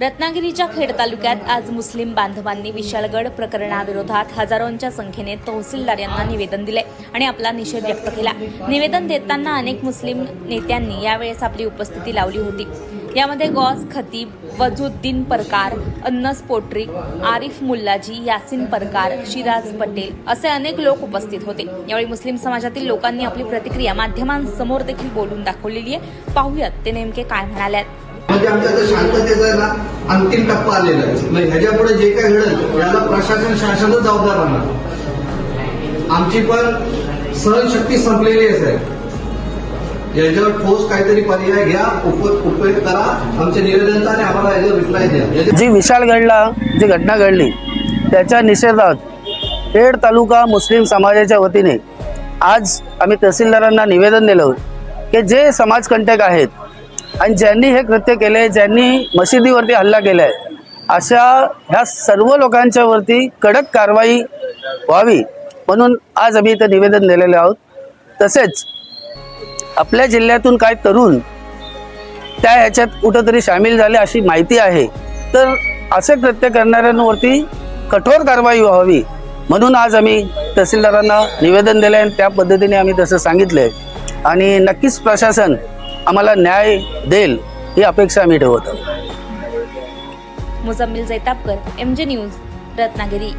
रत्नागिरीच्या खेड तालुक्यात आज मुस्लिम बांधवांनी विशालगड प्रकरणाविरोधात हजारोंच्या संख्येने तहसीलदार यांना निवेदन दिले आणि आपला निषेध व्यक्त केला. निवेदन देताना अनेक मुस्लिम नेत्यांनी यावेळेस आपली उपस्थिती लावली होती. यामध्ये गॉस खतीब वजुद्दीन परकार अन्नस पोट्रिक आरिफ मुल्लाजी यासिन परकार शिराज पटेल असे अनेक लोक उपस्थित होते. यावेळी मुस्लिम समाजातील लोकांनी आपली प्रतिक्रिया माध्यमांसमोर देखील बोलून दाखवलेली आहे. पाहूयात ते नेमके काय म्हणाल्यात म्हणजे आमच्या आता शांततेचा ना अंतिम टप्पा आलेला आहे. ह्याच्या पुढे जे काय घडेल याला प्रशासन शासनच जबाबदार राहणार. आमची पण सहनशक्ती संपलेली आहे साहेब. याच्यावर ठोस काहीतरी पर्याय घ्या उप उपयोग करा. आमच्या निवेदनचा आणि आम्हाला याच्यावर रिप्लाय द्या. याच्या- जी विशाळगडला जी घटना घडली त्याच्या निषेधात खेड तालुका मुस्लिम समाजाच्या वतीने आज आम्ही तहसीलदारांना निवेदन दिलं की जे समाजकंटक आहेत आणि ज्यांनी हे कृत्य केले ज्यांनी मशिदीवरती हल्ला केला आहे अशा ह्या सर्व लोकांच्यावरती कडक कारवाई व्हावी म्हणून आज आम्ही इथं निवेदन दिलेले आहोत. तसेच आपल्या जिल्ह्यातून काय तरुण त्या ह्याच्यात कुठंतरी सामील झाले अशी माहिती आहे. तर असे कृत्य करणाऱ्यांवरती कठोर कारवाई व्हावी म्हणून आज आम्ही तहसीलदारांना निवेदन दिलं आणि त्या पद्धतीने आम्ही तसं सांगितलं आहे आणि नक्कीच प्रशासन आम्हाला न्याय देईल ही अपेक्षा आम्ही ठेवत आहोत. Mujammil Jaitapkar MJ news Ratnagiri.